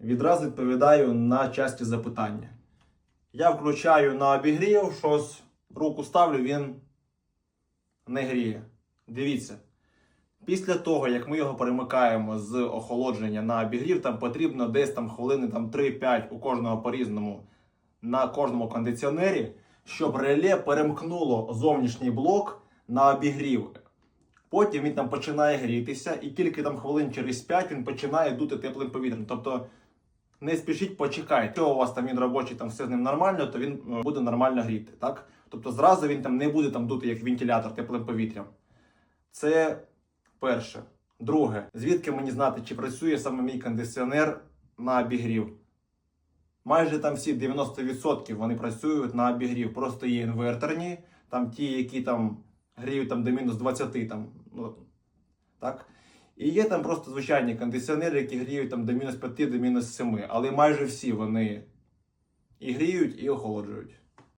Відразу відповідаю на часті запитання. Я включаю на обігрів, щось руку ставлю, він не гріє. Дивіться. Після того, як ми його перемикаємо з охолодження на обігрів, там потрібно десь там хвилини там 3-5 у кожного по-різному на кожному кондиціонері, щоб реле перемкнуло зовнішній блок на обігрів. Потім він там починає грітися, і тільки там хвилин через 5 він починає дути теплим повітрям. Тобто не спішіть, почекайте. Якщо у вас там він робочий, там все з ним нормально, то він е, буде нормально гріти. Так? Тобто зразу він там не буде там дути як вентилятор теплим повітрям. Це перше. Друге, звідки мені знати, чи працює саме мій кондиціонер на обігрів? Майже там всі 90% вони працюють на обігрів. Просто є інверторні, там ті, які там гріють там до мінус 20, там, ну, так? І є там просто звичайні кондиціонери, які гріють там до мінус 5, до мінус 7. Але майже всі вони і гріють, і охолоджують.